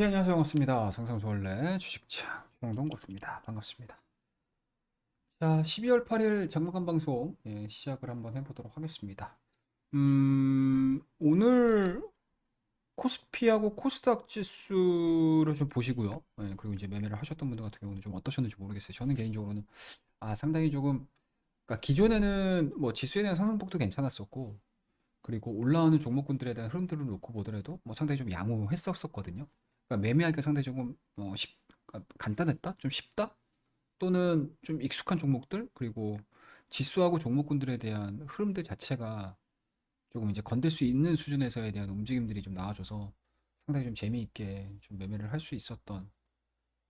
예, 안녕하세요. 반갑습니다. 상상수월래 주식창 주영동 고수입니다. 반갑습니다. 자, 12월 8일 장마감 방송 예, 시작을 한번 해보도록 하겠습니다. 음, 오늘 코스피하고 코스닥 지수를 좀 보시고요. 예, 그리고 이제 매매를 하셨던 분들 같은 경우는 좀 어떠셨는지 모르겠어요. 저는 개인적으로는 아, 상당히 조금 그러니까 기존에는 뭐 지수에 대한 상승폭도 괜찮았었고 그리고 올라오는 종목군들에 대한 흐름들을 놓고 보더라도 뭐 상당히 좀 양호했었었거든요. 그러니까 매매하기가 상당히 조금 어, 쉽, 그러니까 간단했다? 좀 쉽다? 또는 좀 익숙한 종목들? 그리고 지수하고 종목군들에 대한 흐름들 자체가 조금 이제 건들 수 있는 수준에서에 대한 움직임들이 좀 나와줘서 상당히 좀 재미있게 좀 매매를 할 수 있었던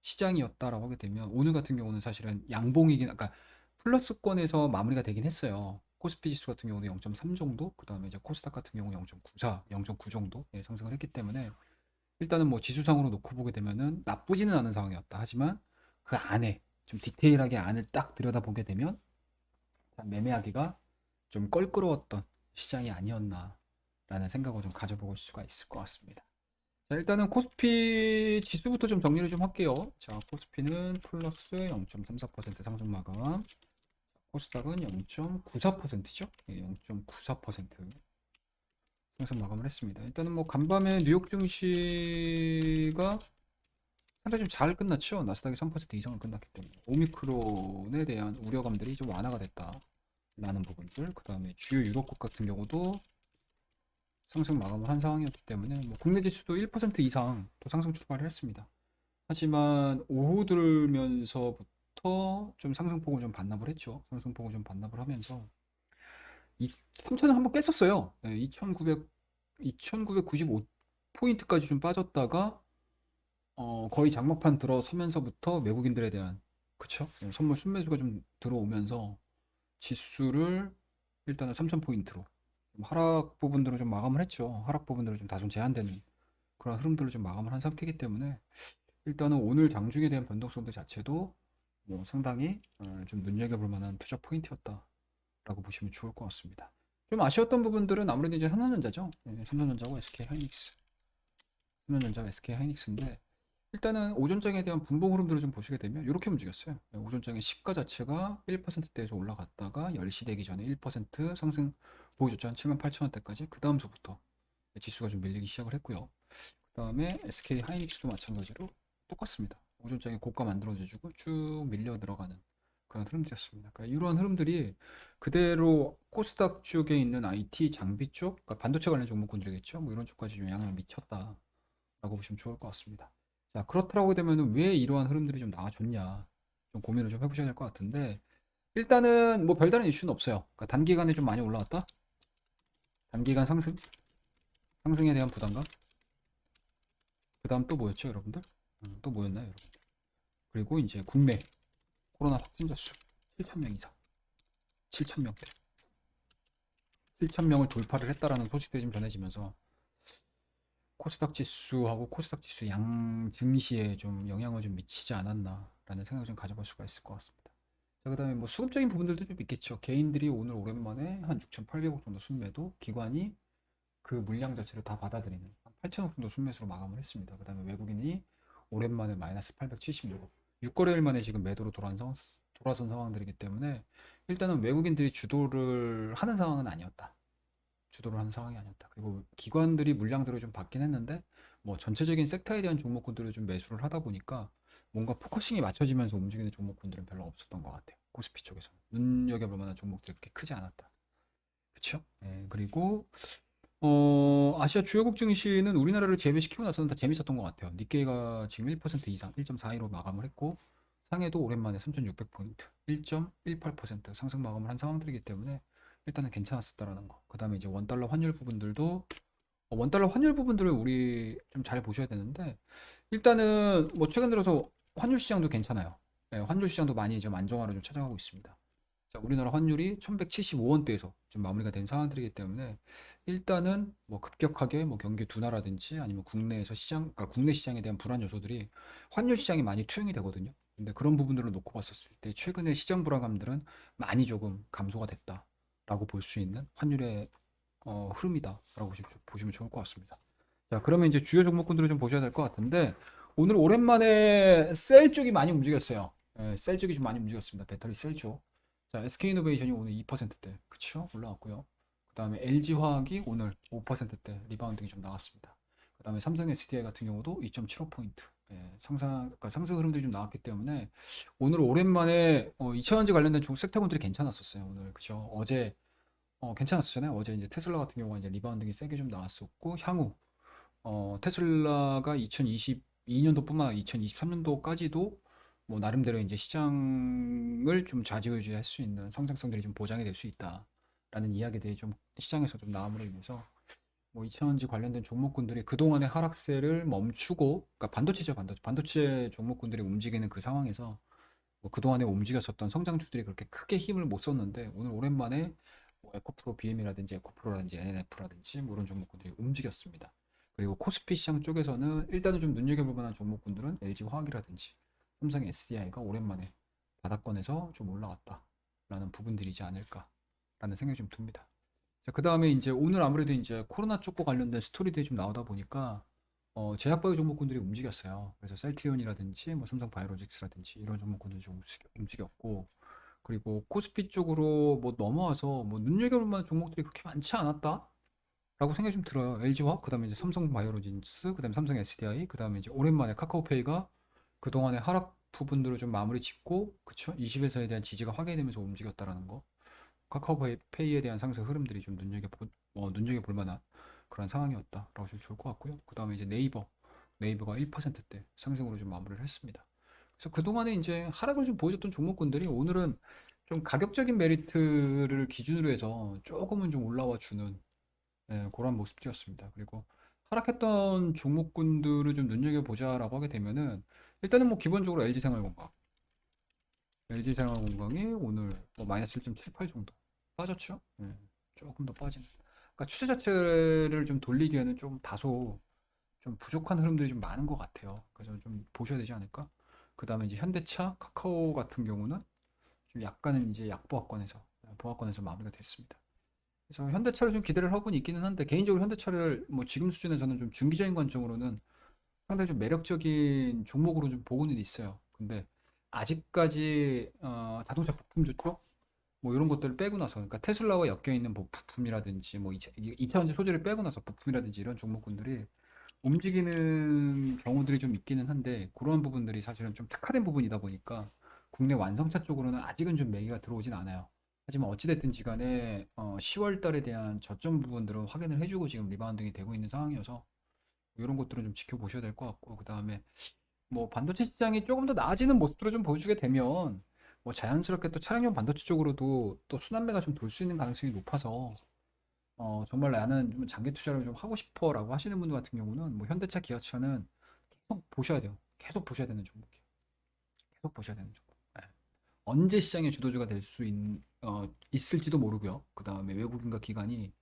시장이었다라고 하게 되면 오늘 같은 경우는 사실은 양봉이긴, 그러니까 플러스권에서 마무리가 되긴 했어요. 코스피 지수 같은 경우는 0.3 정도, 그 다음에 이제 코스닥 같은 경우 0.94, 0.9 정도 예, 상승을 했기 때문에 일단은 뭐 지수상으로 놓고 보게 되면은 나쁘지는 않은 상황이었다. 하지만 그 안에 좀 디테일하게 안을 딱 들여다보게 되면 매매하기가 좀 껄끄러웠던 시장이 아니었나라는 생각을 좀 가져볼 수가 있을 것 같습니다. 자, 일단은 코스피 지수부터 좀 정리를 좀 할게요. 자, 코스피는 플러스 0.34% 상승 마감. 코스닥은 0.94%죠? 예, 0.94% 상승 마감을 했습니다. 일단은 뭐 간밤에 뉴욕 증시가 상당히 좀 잘 끝났죠. 나스닥이 3% 이상을 끝났기 때문에 오미크론에 대한 우려감들이 좀 완화가 됐다라는 부분들. 그 다음에 주요 유럽국 같은 경우도 상승 마감을 한 상황이었기 때문에 뭐 국내 지수도 1% 이상 또 상승 출발을 했습니다. 하지만 오후 들면서부터 좀 상승폭을 좀 반납을 했죠. 상승폭을 좀 반납을 하면서 이 3천을 한번 깼었어요. 네, 2,900 2,995포인트까지 좀 빠졌다가 어, 거의 장막판 들어서면서부터 외국인들에 대한 그쵸? 네, 선물 순매수가 좀 들어오면서 지수를 일단은 3,000포인트로 하락 부분들을 좀 마감을 했죠. 하락 부분들을 좀 다소 제한되는 그런 흐름들을 좀 마감을 한 상태이기 때문에 일단은 오늘 장중에 대한 변동성들 자체도 뭐 상당히 어, 좀 눈여겨볼 만한 투자 포인트였다 라고 보시면 좋을 것 같습니다. 좀 아쉬웠던 부분들은 아무래도 이제 삼성전자죠. 네, 삼성전자고 SK 하이닉스. 삼성전자와 SK 하이닉스인데 일단은 오전장에 대한 분봉 흐름들을 좀 보시게 되면 이렇게 움직였어요. 네, 오전장의 시가 자체가 1%대에서 올라갔다가 10시 되기 전에 1% 상승 보여줬죠. 한 7만 8천 원대까지. 그 다음서부터 지수가 좀 밀리기 시작을 했고요. 그 다음에 SK 하이닉스도 마찬가지로 똑같습니다. 오전장에 고가 만들어주고 쭉 밀려 들어가는 그런 흐름들이었습니다. 그러니까 이러한 흐름들이 그대로 코스닥 쪽에 있는 IT 장비 쪽, 그러니까 반도체 관련 종목군들이겠죠. 뭐 이런 쪽까지 좀 영향을 미쳤다라고 보시면 좋을 것 같습니다. 자, 그렇다고 되면은 왜 이러한 흐름들이 좀 나와줬냐 좀 고민을 좀 해보셔야 될 것 같은데 일단은 뭐 별다른 이슈는 없어요. 그러니까 단기간에 좀 많이 올라왔다. 단기간 상승, 상승에 대한 부담감. 그 다음 또 뭐였죠, 여러분들? 음, 또 뭐였나요, 여러분? 그리고 이제 국내 코로나 확진자 수 7,000명 이상. 7,000명대. 7,000명을 돌파를 했다라는 소식들이 좀 전해지면서 코스닥 지수하고 코스닥 지수 양 증시에 좀 영향을 좀 미치지 않았나라는 생각을 좀 가져볼 수가 있을 것 같습니다. 자, 그 다음에 뭐 수급적인 부분들도 좀 있겠죠. 개인들이 오늘 오랜만에 한 6,800억 정도 순매도 기관이 그 물량 자체를 다 받아들이는 8천억 정도 순매수로 마감을 했습니다. 그 다음에 외국인이 오랜만에 마이너스 876억 6거래일 만에 지금 매도로 돌아선, 상황, 돌아선 상황들이기 때문에 일단은 외국인들이 주도를 하는 상황은 아니었다. 주도를 하는 상황이 아니었다. 그리고 기관들이 물량들을 좀 받긴 했는데 뭐 전체적인 섹터에 대한 종목군들을 좀 매수를 하다 보니까 뭔가 포커싱이 맞춰지면서 움직이는 종목군들은 별로 없었던 것 같아요. 코스피 쪽에서 눈여겨볼 만한 종목들이 그렇게 크지 않았다. 그렇죠? 네, 그리고 어, 아시아 주요국 증시는 우리나라를 제외시키고 나서는 다 재밌었던 것 같아요. 니케이가 지금 1% 이상 1.42로 마감을 했고 상해도 오랜만에 3,600포인트 1.18% 상승 마감을 한 상황들이기 때문에 일단은 괜찮았었다라는 거. 그 다음에 이제 원 달러 환율 부분들도 어, 원달러 환율 부분들을 우리 좀 잘 보셔야 되는데 일단은 뭐 최근 들어서 환율 시장도 괜찮아요. 네, 환율 시장도 많이 좀 안정화를 좀 찾아가고 있습니다. 자, 우리나라 환율이 1175원대에서 좀 마무리가 된 상황들이기 때문에 일단은 뭐 급격하게 뭐 경기 둔화라든지 아니면 국내에서 시장, 그러니까 국내 시장에 대한 불안 요소들이 환율 시장이 많이 투영이 되거든요. 근데 그런 부분들을 놓고 봤었을 때 최근에 시장 불안감들은 많이 조금 감소가 됐다라고 볼 수 있는 환율의 어, 흐름이다라고 보시면 좋을 것 같습니다. 자, 그러면 이제 주요 종목군들을 좀 보셔야 될 것 같은데 오늘 오랜만에 셀 쪽이 많이 움직였어요. 예, 셀 쪽이 좀 많이 움직였습니다. 배터리 셀 쪽. 자, SK이노베이션이 오늘 2%대, 그쵸? 올라왔고요. 그 다음에 LG화학이 오늘 5%대 리바운딩이 좀 나왔습니다. 그 다음에 삼성 SDI 같은 경우도 2.75 포인트 예, 상상, 그러니까 상승 흐름들이 좀 나왔기 때문에 오늘 오랜만에 어, 2차전지 관련된 종 섹터군들이 괜찮았었어요. 오늘 그죠? 어제 어, 괜찮았었잖아요. 어제 이제 테슬라 같은 경우가 이제 리바운딩이 세게 좀 나왔었고 향후 어, 테슬라가 2022년도뿐만 아니라 2023년도까지도 뭐 나름대로 이제 시장을 좀 좌지우지할 수 있는 성장성들이 좀 보장이 될 수 있다 라는 이야기들이 좀 시장에서 좀 나옴으로 인해서 뭐 2차전지 관련된 종목군들이 그동안의 하락세를 멈추고 그러니까 반도체죠 반도체 반도체 종목군들이 움직이는 그 상황에서 뭐 그동안에 움직였었던 성장주들이 그렇게 크게 힘을 못 썼는데 오늘 오랜만에 뭐 에코프로 BM이라든지 에코프로라든지 NNF라든지 뭐 이런 종목군들이 움직였습니다. 그리고 코스피 시장 쪽에서는 일단은 좀 눈여겨볼 만한 종목군들은 LG 화학이라든지 삼성 SDI가 오랜만에 바닥권에서 좀 올라왔다라는 부분들이지 않을까 라는 생각이 좀 듭니다. 자, 그 다음에 이제 오늘 아무래도 이제 코로나 쪽과 관련된 스토리들이 좀 나오다 보니까 어, 제약바이오 종목군들이 움직였어요. 그래서 셀트리온이라든지 뭐 삼성 바이오로직스라든지 이런 종목군들이 좀 움직- 움직였고 그리고 코스피 쪽으로 뭐 넘어와서 뭐 눈여겨볼 만한 종목들이 그렇게 많지 않았다. 라고 생각이 좀 들어요. LG화학, 그 다음에 이제 삼성 바이오로직스, 그 다음에 삼성 SDI, 그 다음에 이제 오랜만에 카카오페이가 그동안의 하락 부분들을 좀 마무리 짓고, 그쵸? 20에서에 대한 지지가 확인되면서 움직였다라는 거. 카카오페이에 대한 상승 흐름들이 좀 눈여겨 보, 어, 눈여겨 볼 만한 그런 상황이었다라고 좀 좋을 것 같고요. 그 다음에 이제 네이버, 네이버가 1%대 상승으로 좀 마무리를 했습니다. 그래서 그동안에 이제 하락을 좀 보여줬던 종목군들이 오늘은 좀 가격적인 메리트를 기준으로 해서 조금은 좀 올라와 주는 예, 그런 모습이었습니다. 그리고 하락했던 종목군들을 좀 눈여겨보자라고 하게 되면은 일단은 뭐 기본적으로 LG생활건강, LG생활건강이 오늘 뭐 마이너스 1.78 정도 빠졌죠? 예, 조금 더 빠지는. 그러니까 추세 자체를 좀 돌리기에는 좀 다소 좀 부족한 흐름들이 좀 많은 것 같아요. 그래서 좀 보셔야 되지 않을까? 그 다음에 이제 현대차, 카카오 같은 경우는 좀 약간은 이제 약보합권에서 보합권에서 마무리가 됐습니다. 그래서 현대차를 좀 기대를 하고는 있기는 한데 개인적으로 현대차를 뭐 지금 수준에서는 좀 중기적인 관점으로는 상당히 좀 매력적인 종목으로 좀 보고는 있어요. 근데 아직까지 어, 자동차 부품주 쪽 뭐 이런 것들을 빼고 나서 그러니까 테슬라와 엮여 있는 뭐 부품이라든지 뭐 2차, 2차전지 소재를 빼고 나서 부품이라든지 이런 종목군들이 움직이는 경우들이 좀 있기는 한데 그러한 부분들이 사실은 좀 특화된 부분이다 보니까 국내 완성차 쪽으로는 아직은 좀 매기가 들어오진 않아요. 하지만 어찌됐든 지 간에 어, 10월 달에 대한 저점 부분들은 확인을 해주고 지금 리바운딩이 되고 있는 상황이어서 이런 것들은 좀 지켜보셔야 될 것 같고 그 다음에 뭐 반도체 시장이 조금 더 나아지는 모습들을 좀 보여주게 되면 뭐 자연스럽게 또 차량용 반도체 쪽으로도 또 순환매가 좀 돌 수 있는 가능성이 높아서 어, 정말 나는 좀 장기 투자를 좀 하고 싶어라고 하시는 분들 같은 경우는 뭐 현대차, 기아차는 계속 보셔야 돼요. 계속 보셔야 되는 종목이에요. 계속 보셔야 되는 종목. 예. 언제 시장의 주도주가 될 수 어, 있을지도 모르고요. 그 다음에 외국인과 기관이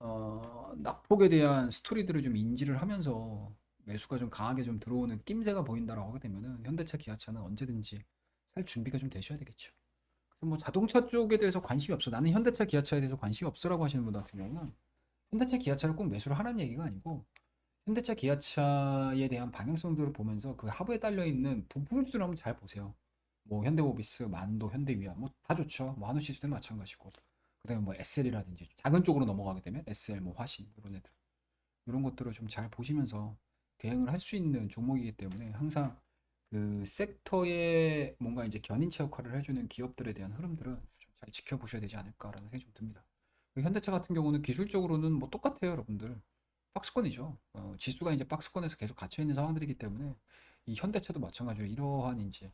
어, 낙폭에 대한 스토리들을 좀 인지를 하면서 매수가 좀 강하게 좀 들어오는 낌새가 보인다라고 하게 되면은 현대차, 기아차는 언제든지 살 준비가 좀 되셔야 되겠죠. 그래서 뭐 자동차 쪽에 대해서 관심이 없어. 나는 현대차, 기아차에 대해서 관심이 없어라고 하시는 분들 같은 경우는 현대차, 기아차를 꼭 매수를 하라는 얘기가 아니고 현대차, 기아차에 대한 방향성들을 보면서 그 하부에 딸려 있는 부품들을 한번 잘 보세요. 뭐 현대모비스, 만도, 현대위아 뭐 다 좋죠. 뭐 한우 시스템 마찬가지고. 그다음에 뭐 SL이라든지 작은 쪽으로 넘어가게 되면 SL, 뭐 화신 이런 애들 이런 것들을 좀 잘 보시면서 대응을 할 수 있는 종목이기 때문에 항상 그 섹터에 뭔가 이제 견인차 역할을 해주는 기업들에 대한 흐름들은 좀 잘 지켜보셔야 되지 않을까라는 생각이 좀 듭니다. 그 현대차 같은 경우는 기술적으로는 뭐 똑같아요, 여러분들. 박스권이죠. 어, 지수가 이제 박스권에서 계속 갇혀 있는 상황들이기 때문에 이 현대차도 마찬가지로 이러한 이제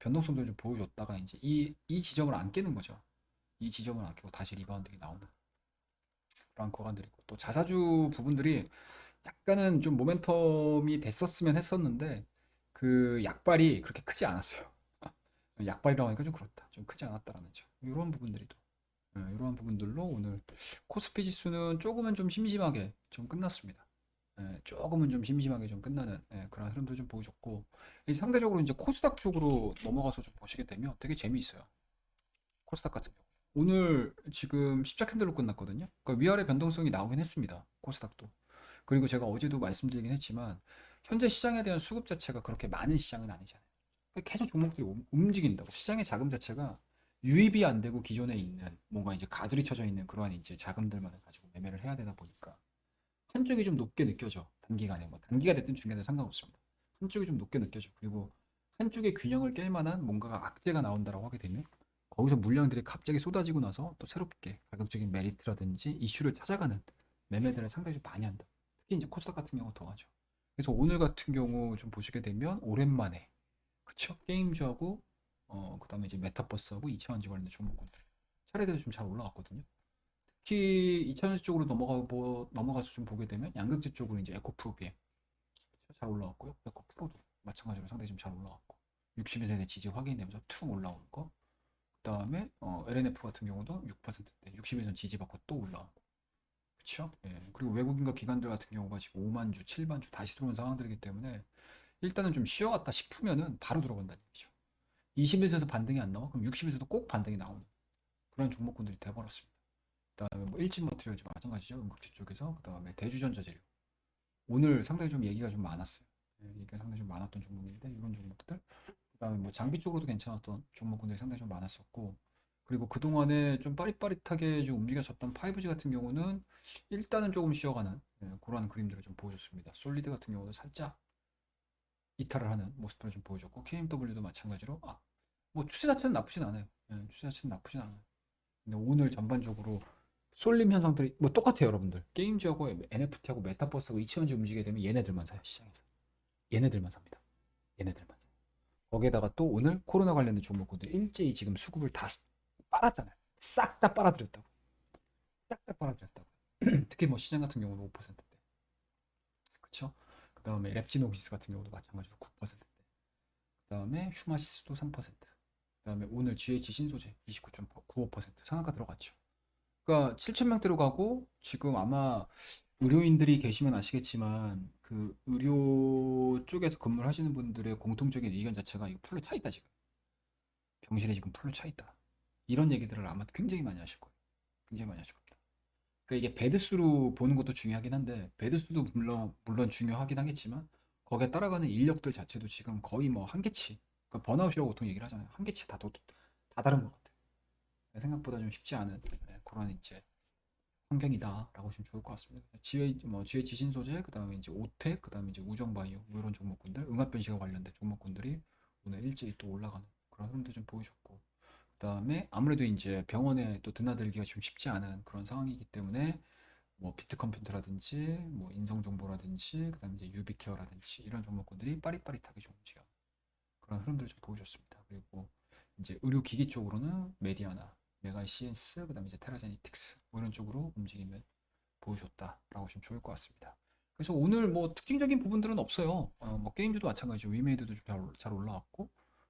변동성들을 좀 보여줬다가 이제 이, 이 지점을 안 깨는 거죠. 이 지점을 안 깨고 다시 리바운딩이 나오는 그런 거간들이고 또 자사주 부분들이 약간은 좀 모멘텀이 됐었으면 했었는데 그 약발이 그렇게 크지 않았어요. 약발이라고 하니까 좀 그렇다. 좀 크지 않았다라는 점. 이런 부분들이 또 예, 이러한 부분들로 오늘 코스피 지수는 조금은 좀 심심하게 좀 끝났습니다. 예, 조금은 좀 심심하게 좀 끝나는 예, 그런 흐름도 좀 보여줬고 이제 상대적으로 이제 코스닥 쪽으로 넘어가서 좀 보시게 되면 되게 재미있어요. 코스닥 같은 경우. 오늘 지금 십자 캔들로 끝났거든요. 그러니까 위아래 변동성이 나오긴 했습니다. 코스닥도. 그리고 제가 어제도 말씀드리긴 했지만 현재 시장에 대한 수급 자체가 그렇게 많은 시장은 아니잖아요. 그러니까 계속 종목들이 움- 움직인다고 시장의 자금 자체가 유입이 안 되고 기존에 있는 뭔가 이제 가두리 쳐져 있는 그러한 이제 자금들만 가지고 매매를 해야 되다 보니까 한쪽이 좀 높게 느껴져 단기간에 뭐 단기가 됐든 중간에 상관없습니다. 한쪽이 좀 높게 느껴져 그리고 한쪽의 균형을 깰 만한 뭔가가 악재가 나온다라고 하게 되면 거기서 물량들이 갑자기 쏟아지고 나서 또 새롭게 가격적인 메리트라든지 이슈를 찾아가는 매매들을 상당히 좀 많이 한다. 특히 이제 코스닥 같은 경우 더 하죠. 그래서 오늘 같은 경우 좀 보시게 되면 오랜만에 그쵸 게임주하고 어 그다음에 이제 메타버스하고 이차원지 관련된 종목군들 차례대로 좀 잘 올라왔거든요. 특히 이차원지 쪽으로 넘어가 보 넘어가서 좀 보게 되면 양극재 쪽으로 이제 에코프로비엠 잘 올라왔고요. 에코프로도 마찬가지로 상당히 좀 잘 올라왔고 60일선의 지지 확인되면서 툭 올라오는 거. 그다음에 어, LNF 같은 경우도 6%대 60일선 지지받고 또 올라오고 그쵸? 예. 그리고 외국인과 기관들 같은 경우가 지금 5만 주, 7만 주 다시 들어온 상황들이기 때문에 일단은 좀 쉬어갔다 싶으면은 바로 들어간다는 얘기죠. 20일에서 반등이 안 나와? 그럼 60일에서도 꼭 반등이 나오는 그런 종목군들이 돼버렸습니다. 그 다음에 뭐 일진 머티리얼즈 마찬가지죠. 응급체 쪽에서 그 다음에 대주전자 재료 오늘 상당히 좀 얘기가 좀 많았어요. 예, 얘기가 상당히 좀 많았던 종목인데 이런 종목들 그 다음에 뭐 장비 쪽으로도 괜찮았던 종목군들이 상당히 좀 많았었고 그리고 그동안에 좀 빠릿빠릿하게 좀 움직여졌던 5G 같은 경우는 일단은 조금 쉬어가는 예, 그런 그림들을 좀 보여줬습니다. 솔리드 같은 경우도 살짝 이탈을 하는 모습들을 좀 보여줬고 KMW도 마찬가지로 아, 뭐 추세 자체는 나쁘진 않아요. 예, 추세 자체는 나쁘진 않아요. 근데 오늘 전반적으로 쏠림 현상들이 뭐 똑같아요, 여러분들. 게임즈하고 NFT하고 메타버스하고 이치원지 움직이게 되면 얘네들만 사요, 시장에서. 얘네들만 삽니다. 얘네들만 사요. 거기에다가 또 오늘 코로나 관련된 종목군들 일제히 지금 수급을 다 빨았잖아요. 싹 다 빨아들였다고. 싹 다 빨아들였다고. 특히 뭐 시장 같은 경우는 5%대. 그쵸? 그 다음에 랩지노기스 같은 경우도 마찬가지로 9%대. 그 다음에 슈마시스도 3%. 그 다음에 오늘 GH 신소재 29.95% 상한가 들어갔죠. 그러니까 7,000명대로 가고 지금 아마 의료인들이 계시면 아시겠지만 그 의료 쪽에서 근무를 하시는 분들의 공통적인 의견 자체가 이거 풀로 차 있다 지금. 병실에 지금 풀로 차 있다. 이런 얘기들을 아마 굉장히 많이 하실 거예요. 굉장히 많이 하실 겁니다. 그러니까 이게 베드수로 보는 것도 중요하긴 한데 베드수도 물론 물론 중요하긴 하겠지만 거기에 따라가는 인력들 자체도 지금 거의 뭐 한계치. 그러니까 번아웃이라고 보통 얘기를 하잖아요. 한계치 다, 도, 다 다른 것 같아요. 생각보다 좀 쉽지 않은 네, 그런 이제 환경이다라고 보시면 좋을 것 같습니다. GH 뭐 GH 신소재, 그다음에 이제 오텍, 그다음에 이제 우정바이오 뭐 이런 종목군들, 응합 변시가 관련된 종목군들이 오늘 일찍이 또 올라가는 그런 흐름도 좀 보여줬고, 그다음에 아무래도 이제 병원에 또 드나들기가 좀 쉽지 않은 그런 상황이기 때문에 뭐 비트 컴퓨터라든지 뭐 인성 정보라든지 그다음에 이제 유비케어라든지 이런 종목군들이 빠릿빠릿하게 좀 움직여 그런 흐름들을 좀 보여줬습니다. 그리고 이제 의료 기기 쪽으로는 메디아나 메가 시엔스 그다음에 이제 테라제니틱스 뭐 이런 쪽으로 움직임을 보여줬다라고 보시면 좋을 것 같습니다. 그래서 오늘 뭐 특징적인 부분들은 없어요. 어, 뭐 게임즈도 마찬가지죠. 위메이드도 좀 잘, 잘 올라왔고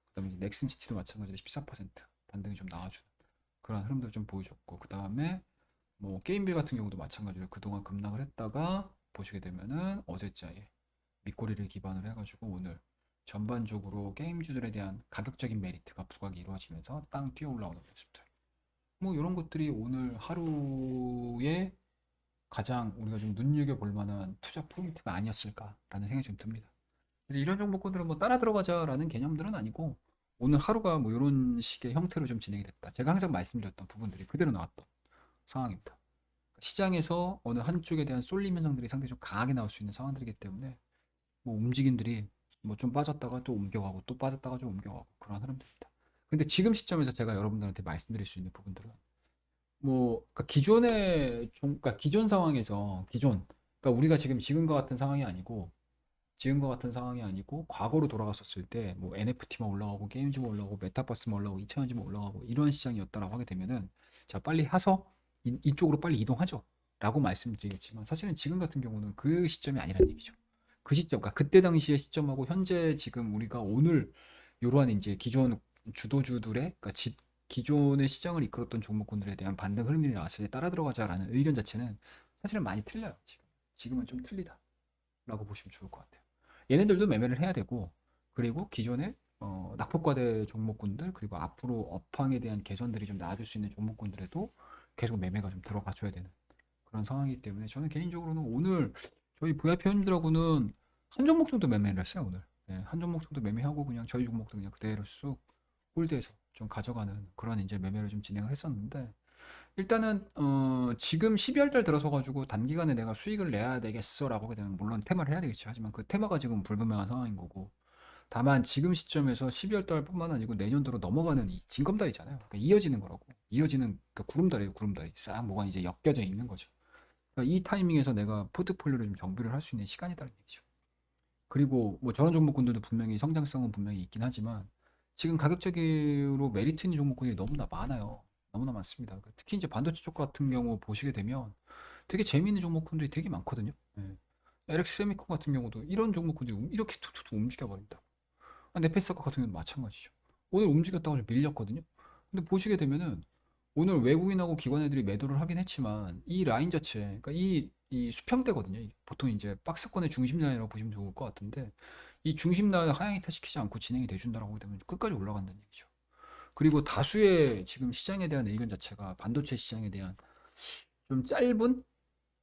그다음에 넥슨시티도 마찬가지로 14% 반등이 좀 나와주는 그런 흐름들 좀 보여줬고 그 다음에 뭐 게임빌 같은 경우도 마찬가지로 그동안 급락을 했다가 보시게 되면은 어제자에 밑꼬리를 기반으로 해가지고 오늘 전반적으로 게임주들에 대한 가격적인 메리트가 부각이 이루어지면서 땅 뛰어 올라오는 모습들. 뭐 이런 것들이 오늘 하루에 가장 우리가 좀 눈여겨 볼 만한 투자 포인트가 아니었을까라는 생각이 좀 듭니다. 이런 종목군들은 뭐 따라 들어가자라는 개념들은 아니고 오늘 하루가 뭐 이런 식의 형태로 좀 진행이 됐다. 제가 항상 말씀드렸던 부분들이 그대로 나왔던 상황입니다. 시장에서 어느 한쪽에 대한 쏠림 현상들이 상당히 좀 강하게 나올 수 있는 상황들이기 때문에 뭐 움직임들이 뭐 좀 빠졌다가 또 옮겨가고 또 빠졌다가 좀 옮겨가고 그런 흐름들입니다. 근데 지금 시점에서 제가 여러분들한테 말씀드릴 수 있는 부분들은 뭐 그러니까 기존의 종, 그러니까 기존 상황에서 기존 그러니까 우리가 지금 지금과 같은 상황이 아니고 지금과 같은 상황이 아니고 과거로 돌아갔었을 때 뭐 NFT만 올라가고 게임즈만 올라가고 메타버스만 올라가고 2차원지만 올라가고 이런 시장이었다라고 하게 되면은 자 빨리 하서 이, 이쪽으로 빨리 이동하죠 라고 말씀드리겠지만 사실은 지금 같은 경우는 그 시점이 아니란 얘기죠. 그 시점, 그러니까 그때 당시의 시점하고 현재 지금 우리가 오늘 이러한 이제 기존 주도주들의 그러니까 지, 기존의 시장을 이끌었던 종목군들에 대한 반등 흐름이 나왔을 때 따라 들어가자라는 의견 자체는 사실은 많이 틀려요. 지금 지금은 좀 틀리다라고 보시면 좋을 것 같아요. 얘네들도 매매를 해야 되고 그리고 기존의 어, 낙폭과대 종목군들 그리고 앞으로 업황에 대한 개선들이 좀 나아질 수 있는 종목군들에도 계속 매매가 좀 들어가 줘야 되는 그런 상황이기 때문에 저는 개인적으로는 오늘 저희 VIP 회원님들하고는 한 종목 정도 매매를 했어요, 오늘. 예, 한 종목 정도 매매하고 그냥 저희 종목도 그냥 그대로 쑥 홀드해서 좀 가져가는 그런 이제 매매를 좀 진행을 했었는데 일단은 어, 지금 12월 달 들어서 가지고 단기간에 내가 수익을 내야 되겠어라고 하게 되면 물론 테마를 해야 되겠죠. 하지만 그 테마가 지금 불분명한 상황인 거고 다만 지금 시점에서 12월 달뿐만 아니고 내년도로 넘어가는 이 징검다리잖아요. 그러니까 이어지는 거라고. 이어지는 그러니까 구름다리예요, 구름다리. 싹 뭐가 이제 엮여져 있는 거죠. 그러니까 이 타이밍에서 내가 포트폴리오를 좀 정비를 할 수 있는 시간이다는 얘기죠. 그리고 뭐 저런 종목군들도 분명히 성장성은 분명히 있긴 하지만 지금 가격적으로 메리트 있는 종목군이 너무나 많아요. 너무나 많습니다. 그 특히 이제 반도체 쪽 같은 경우 보시게 되면 되게 재미있는 종목군들이 되게 많거든요. 예. LX 세미콘 같은 경우도 이런 종목군들이 움- 이렇게 툭툭툭 움직여 버린다. 아, 네페사카 같은 경우도 마찬가지죠. 오늘 움직였다고 좀 밀렸거든요. 근데 보시게 되면은 오늘 외국인하고 기관 애들이 매도를 하긴 했지만 이 라인 자체, 그러니까 이, 이 수평대거든요. 보통 이제 박스권의 중심 라인이라고 보시면 좋을 것 같은데 이 중심 라인을 하향 이탈시키지 않고 진행이 돼준다라고 되면 끝까지 올라간다는 얘기죠. 그리고 다수의 지금 시장에 대한 의견 자체가 반도체 시장에 대한 좀 짧은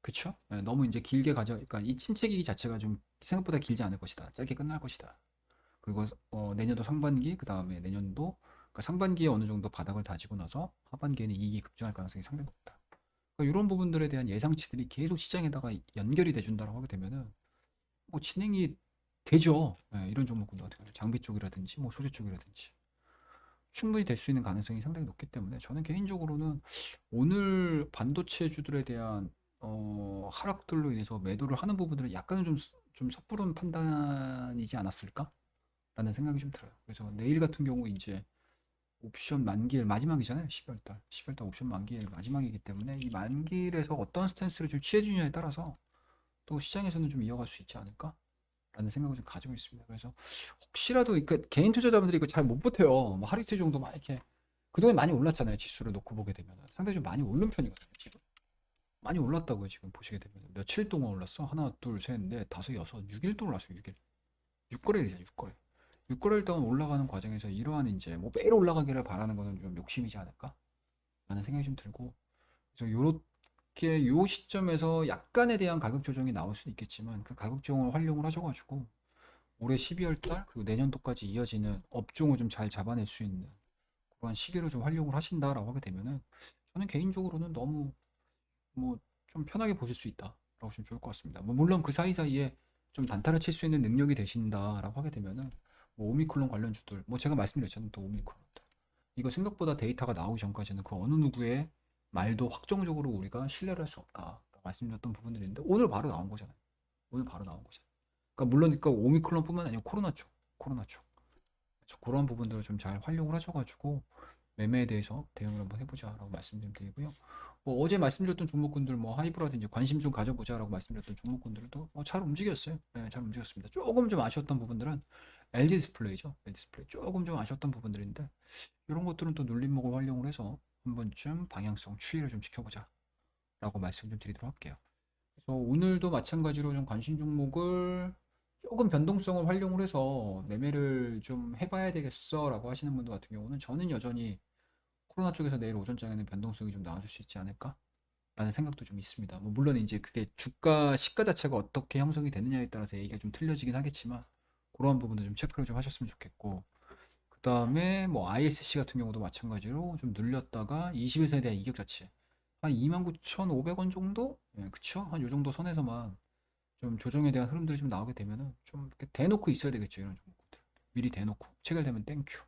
그쵸? 예, 너무 이제 길게 가져, 그러니까 이 침체기기 자체가 좀 생각보다 길지 않을 것이다. 짧게 끝날 것이다. 그리고 어, 내년도 상반기, 그 다음에 내년도 그러니까 상반기에 어느 정도 바닥을 다지고 나서 하반기에는 이익이 급증할 가능성이 상당히 높다. 그러니까 이런 부분들에 대한 예상치들이 계속 시장에다가 연결이 돼준다고 하게 되면은 뭐 진행이 되죠. 예, 이런 종목군들 같은 경우 장비 쪽이라든지 뭐 소재 쪽이라든지 충분히 될 수 있는 가능성이 상당히 높기 때문에 저는 개인적으로는 오늘 반도체주들에 대한 어, 하락들로 인해서 매도를 하는 부분들은 약간은 좀, 좀 섣부른 판단이지 않았을까? 라는 생각이 좀 들어요. 그래서 내일 같은 경우 이제 옵션 만기일 마지막이잖아요. 12월달. 12월달 옵션 만기일 마지막이기 때문에 이 만기일에서 어떤 스탠스를 좀 취해주냐에 따라서 또 시장에서는 좀 이어갈 수 있지 않을까? 라는 생각을 좀 가지고 있습니다. 그래서 혹시라도 그 개인 투자자분들이 이거 잘 못 버텨요. 뭐 하루 이틀 정도 막 이렇게 그동안 많이 올랐잖아요. 지수를 놓고 보게 되면 상당히 좀 많이 오른 편이거든요. 지금 많이 올랐다고요. 지금 보시게 되면 며칠 동안 올랐어? 하나, 둘, 셋, 넷, 다섯, 여섯, 6일 동안 올랐어요. 6일. 6거래일이잖아요. 6거래. 6거래일 동안 올라가는 과정에서 이러한 이제 뭐 매일 올라가기를 바라는 거는 좀 욕심이지 않을까? 라는 생각이 좀 들고 그래서 요 렇게 요 시점에서 약간에 대한 가격 조정이 나올 수는 있겠지만 그 가격 조정을 활용을 하셔가지고 올해 12월 달 그리고 내년도까지 이어지는 업종을 좀 잘 잡아낼 수 있는 그러한 시기로 좀 활용을 하신다라고 하게 되면은 저는 개인적으로는 너무 뭐 좀 편하게 보실 수 있다라고 좀 좋을 것 같습니다. 뭐 물론 그 사이사이에 좀 단타를 칠 수 있는 능력이 되신다라고 하게 되면은 뭐 오미크론 관련 주들 뭐 제가 말씀드렸잖아요 또 오미크론 이거 생각보다 데이터가 나오기 전까지는 그 어느 누구의 말도 확정적으로 우리가 신뢰를 할 수 없다 말씀드렸던 부분들인데 오늘 바로 나온 거잖아요 오늘 바로 나온 거잖아요 그러니까 물론 그러니까 오미크론뿐만 아니라 코로나 쪽 코로나 쪽 그런 부분들을 좀 잘 활용을 하셔가지고 매매에 대해서 대응을 한번 해보자라고 말씀 좀 드리고요. 뭐 어제 말씀드렸던 종목군들 뭐 하이브라든지 관심 좀 가져보자라고 말씀드렸던 종목군들도 뭐잘 움직였어요. 네, 잘 움직였습니다. 조금 좀 아쉬웠던 부분들은 LG 디스플레이죠. LG 디스플레이 조금 좀 아쉬웠던 부분들인데 이런 것들은 또 눌림목을 활용을 해서 한 번쯤 방향성 추이를 좀 지켜보자 라고 말씀 좀 드리도록 할게요. 그래서 오늘도 마찬가지로 좀 관심 종목을 조금 변동성을 활용을 해서 매매를 좀 해봐야 되겠어 라고 하시는 분들 같은 경우는 저는 여전히 코로나 쪽에서 내일 오전장에는 변동성이 좀 나와줄 수 있지 않을까? 라는 생각도 좀 있습니다. 뭐 물론 이제 그게 주가, 시가 자체가 어떻게 형성이 되느냐에 따라서 얘기가 좀 틀려지긴 하겠지만 그러한 부분도 좀 체크를 좀 하셨으면 좋겠고 그 다음에 뭐 ISC 같은 경우도 마찬가지로 좀 눌렸다가 21세에 대한 이격 자체. 한 29,500원 정도? 예, 그쵸? 한 요 정도 선에서만 좀 조정에 대한 흐름들이 좀 나오게 되면은 좀 이렇게 대놓고 있어야 되겠죠 이런 종목들. 미리 대놓고 체결되면 땡큐.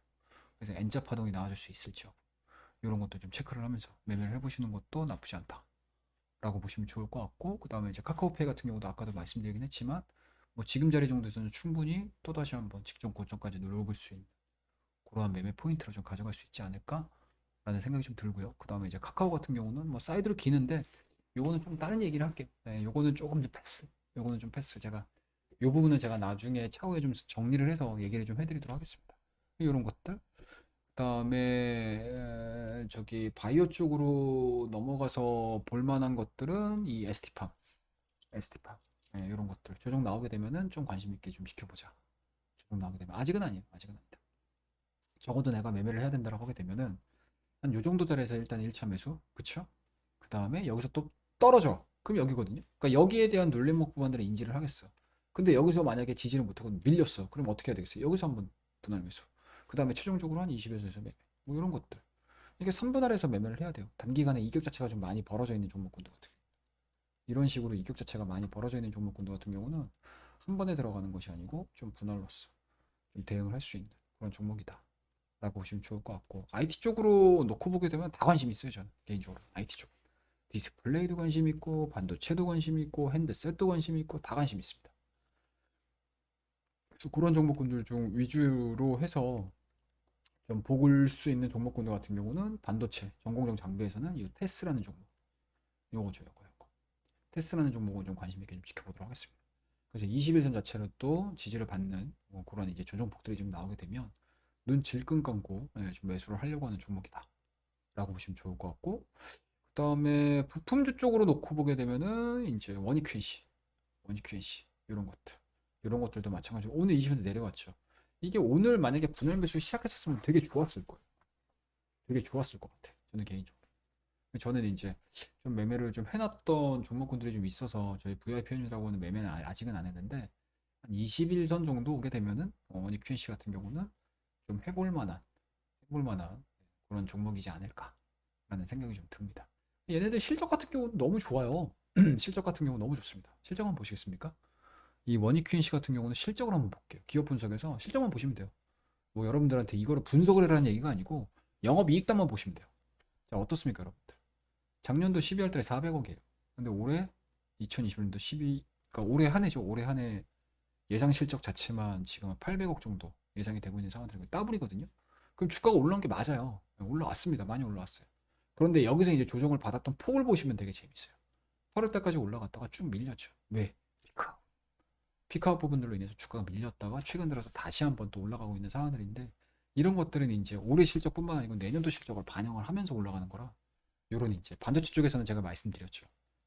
그래서 N자 파동이 나와줄 수 있을지요 이런 것도 좀 체크를 하면서 매매를 해보시는 것도 나쁘지 않다. 라고 보시면 좋을 것 같고 그 다음에 이제 카카오페이 같은 경우도 아까도 말씀드리긴 했지만 뭐 지금 자리 정도에서는 충분히 또다시 한번 직전 고점까지 노려볼 수 있는 그러한 매매 포인트로 좀 가져갈 수 있지 않을까 라는 생각이 좀 들고요. 그 다음에 이제 카카오 같은 경우는 뭐 사이드로 기는데 요거는 좀 다른 얘기를 할게요. 네, 요거는 조금 좀 패스. 요거는 좀 패스. 제가 요 부분은 제가 나중에 차후에 좀 정리를 해서 얘기를 좀 해드리도록 하겠습니다. 이런 것들. 그 다음에 저기 바이오 쪽으로 넘어가서 볼만한 것들은 이 ST팜, ST팜. 네, 이런 것들. 조정 나오게 되면은 좀 관심 있게 좀 지켜보자. 조정 나오게 되면. 아직은 아니에요, 아직은 아니다. 적어도 내가 매매를 해야 된다고 하게 되면은 한 요 정도 자리에서 일단 1차 매수, 그쵸? 그 다음에 여기서 또 떨어져, 그럼 여기거든요. 그러니까 여기에 대한 눌림목 구간들을 인지를 하겠어. 근데 여기서 만약에 지지를 못하고 밀렸어. 그럼 어떻게 해야 되겠어요? 여기서 한번 분할 매수. 그 다음에 최종적으로 한 20에서 매매. 뭐 이런 것들. 이게 3분할에서 매매를 해야 돼요. 단기간에 이격 자체가 좀 많이 벌어져 있는 종목군들 같은. 이런 식으로 이격 자체가 많이 벌어져 있는 종목군들 같은 경우는 한 번에 들어가는 것이 아니고 좀 분할로서 좀 대응을 할 수 있는 그런 종목이다. 라고 보시면 좋을 것 같고 IT 쪽으로 놓고 보게 되면 다 관심 있어요 저는 개인적으로 IT 쪽. 디스플레이도 관심 있고 반도체도 관심 있고 핸드셋도 관심 있고 다 관심 있습니다. 그래서 그런 종목군들 중 위주로 해서 좀 보글 수 있는 종목군들 같은 경우는 반도체 전공정 장비에서는 이 테스라는 종목 요거 죠 요거 요거. 테스라는 종목은 좀 관심 있게 좀 지켜보도록 하겠습니다. 그래서 21선 자체로 또 지지를 받는 뭐 그런 이제 조정폭들이 좀 나오게 되면 눈 질끈 감고 예, 좀 매수를 하려고 하는 종목이다 라고 보시면 좋을 것 같고 그 다음에 부품주 쪽으로 놓고 보게 되면은 이제 원익 QNC 원익 QNC 이런 것들 이런 것들도 마찬가지로 오늘 20에서 내려왔죠. 이게 오늘 만약에 분할 매수 시작했었으면 되게 좋았을 거예요. 되게 좋았을 것 같아 저는 개인적으로. 저는 이제 좀 매매를 좀 해놨던 종목군들이 좀 있어서 저희 VIPN이라고 하는 매매는 아- 아직은 안 했는데 한 21선 정도 오게 되면은 어, 원익 QNC 같은 경우는 좀 해볼 만한 해볼 만한 그런 종목이지 않을까라는 생각이 좀 듭니다. 얘네들 실적 같은 경우는 너무 좋아요. 실적 같은 경우 너무 좋습니다. 실적 한번 보시겠습니까? 이 원익 퀸씨 같은 경우는 실적을 한번 볼게요. 기업 분석에서 실적만 보시면 돼요. 뭐 여러분들한테 이거를 분석을 해라는 얘기가 아니고 영업 이익단만 보시면 돼요. 자, 어떻습니까, 여러분들? 작년도 12월 달에 400억이에요. 근데 올해 2021년도 12 그러니까 올해 한 해죠. 올해 한 해 예상 실적 자체만 지금 800억 정도 예상이 되고 있는 상황들이고 더블이거든요. 그럼 주가가 올라온 게 맞아요. 올라왔습니다. 많이 올라왔어요. 그런데 여기서 이제 조정을 받았던 폭을 보시면 되게 재밌어요. 8월 달까지 올라갔다가 쭉 밀렸죠. 왜? 피크아웃. 피크아웃 부분들로 인해서 주가가 밀렸다가 최근 들어서 다시 한번 또 올라가고 있는 상황들인데 이런 것들은 이제 올해 실적뿐만 아니고 내년도 실적을 반영을 하면서 올라가는 거라 요런 이제 반도체 쪽에서는 제가 말씀드렸죠.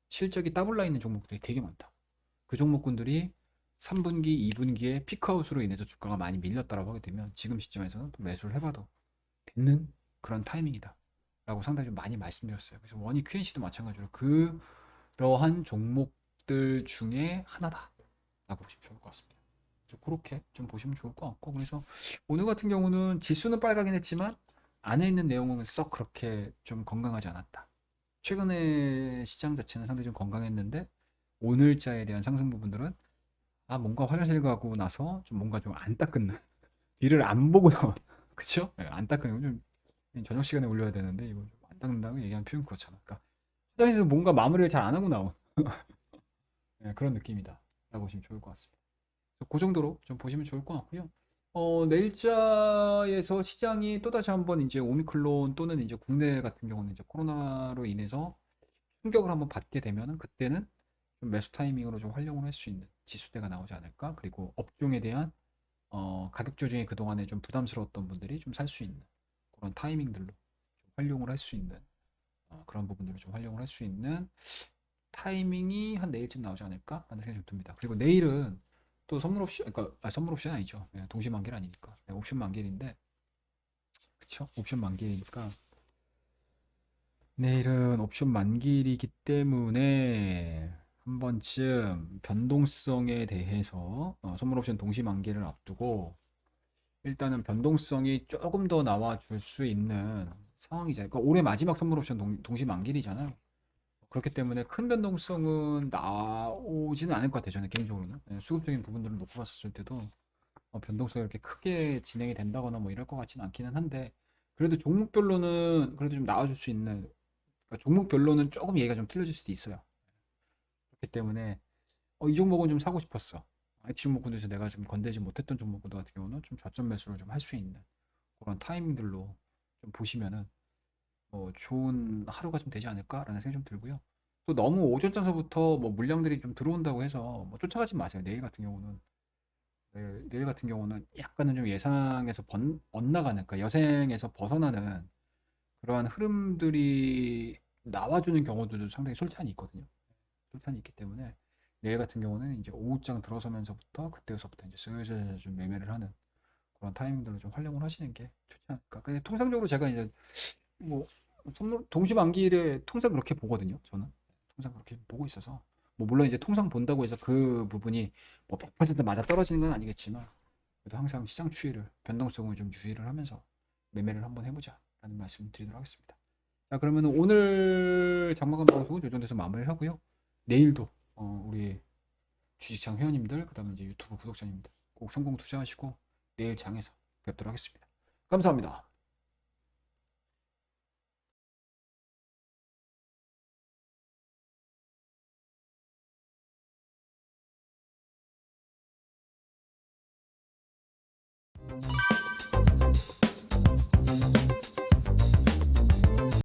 실적이 따블라 있는 종목들이 되게 많다. 그 종목군들이 3분기, 2분기에 피크아웃으로 인해서 주가가 많이 밀렸다라고 하게 되면 지금 시점에서는 또 매수를 해봐도 되는 그런 타이밍이다. 라고 상당히 좀 많이 말씀드렸어요. 그래서 원이 QNC도 마찬가지로 그러한 종목들 중에 하나다. 라고 보시면 좋을 것 같습니다. 그렇게 좀 보시면 좋을 것 같고 그래서 오늘 같은 경우는 지수는 빨가긴 했지만 안에 있는 내용은 썩 그렇게 좀 건강하지 않았다. 최근에 시장 자체는 상당히 좀 건강했는데 오늘자에 대한 상승 부분들은 아 뭔가 화장실 가고 나서 좀 뭔가 좀 안 닦은 뒤를 안 보고 나온 그쵸? 예, 안 닦은 좀 저녁 시간에 올려야 되는데 이거 좀안 닦는다고 얘기하면 표현 그렇잖아. 그러니까 화장실에서 뭔가 마무리를 잘 안 하고 나온 예, 그런 느낌이다. 라고 보시면 좋을 것 같습니다. 그 정도로 좀 보시면 좋을 것 같고요. 어, 내일자에서 시장이 또다시 한번 이제 오미클론 또는 이제 국내 같은 경우는 이제 코로나로 인해서 충격을 한번 받게 되면은 그때는 좀 매수 타이밍으로 좀 활용을 할 수 있는 지수대가 나오지 않을까. 그리고 업종에 대한 어, 가격 조정이 그동안에 좀 부담스러웠던 분들이 좀 살 수 있는 그런 타이밍들로 좀 활용을 할 수 있는 어, 그런 부분들을 좀 활용을 할 수 있는 타이밍이 한 내일쯤 나오지 않을까 하는 생각이 좀 듭니다. 그리고 내일은 또 선물 옵션, 그러니까 아, 선물 옵션 아니죠. 네, 동시 만기일 아니니까 네, 옵션 만기일인데, 그쵸? 옵션 만기일이니까 내일은 옵션 만기일이기 때문에 한 번쯤 변동성에 대해서 어, 선물 옵션 동시 만기를 앞두고 일단은 변동성이 조금 더 나와줄 수 있는 상황이잖아요. 그러니까 올해 마지막 선물 옵션 동, 동시 만기일이잖아요. 그렇기 때문에 큰 변동성은 나오지는 않을 것 같아요. 저는 개인적으로는 예, 수급적인 부분들을 놓고 봤었을 때도 어, 변동성이 이렇게 크게 진행이 된다거나 뭐 이럴 것 같지는 않기는 한데 그래도 종목별로는 그래도 좀 나와줄 수 있는 그러니까 종목별로는 조금 얘기가 좀 틀려질 수도 있어요. 그렇기 때문에 어, 이 종목은 좀 사고 싶었어. IT 종목 군에서 내가 지금 건들지 못했던 종목군들 같은 경우는 좀 저점 매수를 좀 할 수 있는 그런 타이밍들로 좀 보시면은 뭐 좋은 하루가 좀 되지 않을까라는 생각이 좀 들고요. 또 너무 오전장서부터 뭐 물량들이 좀 들어온다고 해서 뭐 쫓아가지 마세요. 내일 같은 경우는 내일, 내일 같은 경우는 약간은 좀 예상에서 번, 엇나가는 그러니까 여생에서 벗어나는 그러한 흐름들이 나와주는 경우들도 상당히 솔찬히 있거든요. 솔찬히 있기 때문에 내일 같은 경우는 이제 오후장 들어서면서부터 그때서부터 이제 슬슬 좀 매매를 하는 그런 타이밍들로 좀 활용을 하시는 게 좋지 않을까. 근데 통상적으로 제가 이제 뭐 동시 만기일에 통상 그렇게 보거든요. 저는 통상 그렇게 보고 있어서 뭐 물론 이제 통상 본다고 해서 그 부분이 뭐 100% 맞아 떨어지는 건 아니겠지만 그래도 항상 시장 추이를 변동성을 좀 유의를 하면서 매매를 한번 해보자라는 말씀 드리도록 하겠습니다. 자 그러면 오늘 장마감 방송은 이 정도에서 마무리를 하고요. 내일도 어, 우리 주식창 회원님들 그다음에 이제 유튜브 구독자님들 꼭 성공 투자하시고 내일 장에서 뵙도록 하겠습니다. 감사합니다.